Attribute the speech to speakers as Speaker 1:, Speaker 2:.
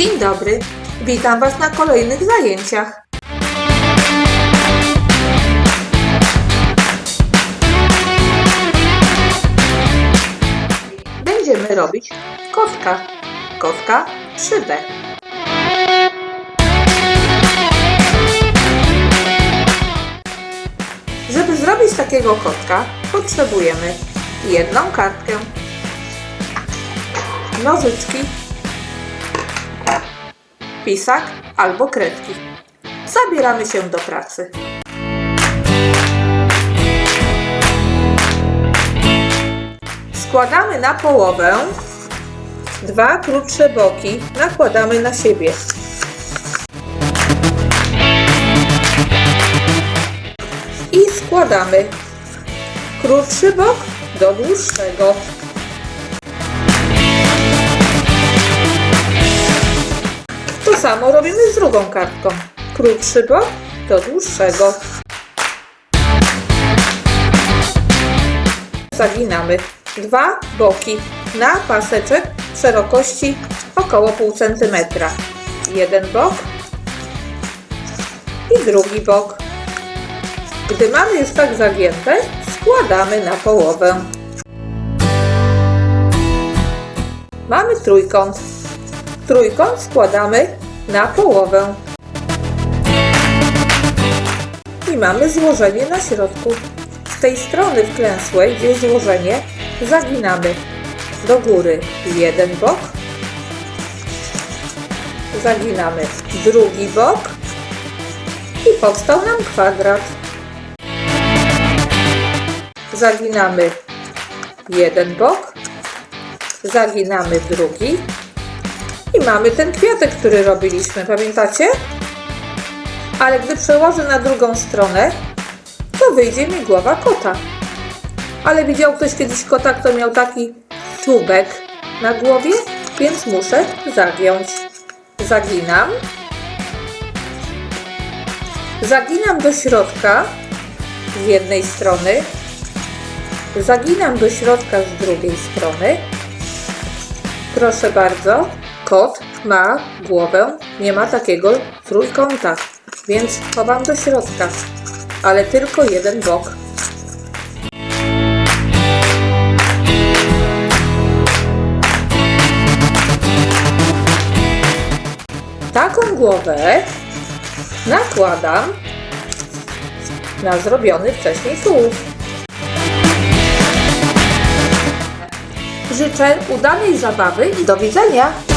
Speaker 1: Dzień dobry, witam Was na kolejnych zajęciach. Będziemy robić kotka. Kotka 3D. Żeby zrobić takiego kotka, potrzebujemy jedną kartkę, nożyczki, pisak albo kredki. Zabieramy się do pracy. Składamy na połowę dwa krótsze boki, nakładamy na siebie. I składamy krótszy bok do dłuższego. Samo robimy z drugą kartką. Krótszy bok do dłuższego. Zaginamy dwa boki na paseczek szerokości około pół centymetra. Jeden bok i drugi bok. Gdy mamy już tak zagięte, składamy na połowę. Mamy trójkąt. Trójkąt składamy na połowę. I mamy złożenie na środku. Z tej strony wklęsłej, gdzie jest złożenie, zaginamy do góry jeden bok, zaginamy drugi bok i powstał nam kwadrat. Zaginamy jeden bok, zaginamy drugi mamy ten kwiatek, który robiliśmy, pamiętacie? Ale gdy przełożę na drugą stronę, to wyjdzie mi głowa kota. Ale widział ktoś kiedyś kota, kto miał taki czubek na głowie? Więc muszę zagiąć. Zaginam. Zaginam do środka z jednej strony. Zaginam do środka z drugiej strony. Proszę bardzo, kot ma głowę, nie ma takiego trójkąta, więc chowam do środka, ale tylko jeden bok. Taką głowę nakładam na zrobiony wcześniej tułów. Życzę udanej zabawy i do widzenia!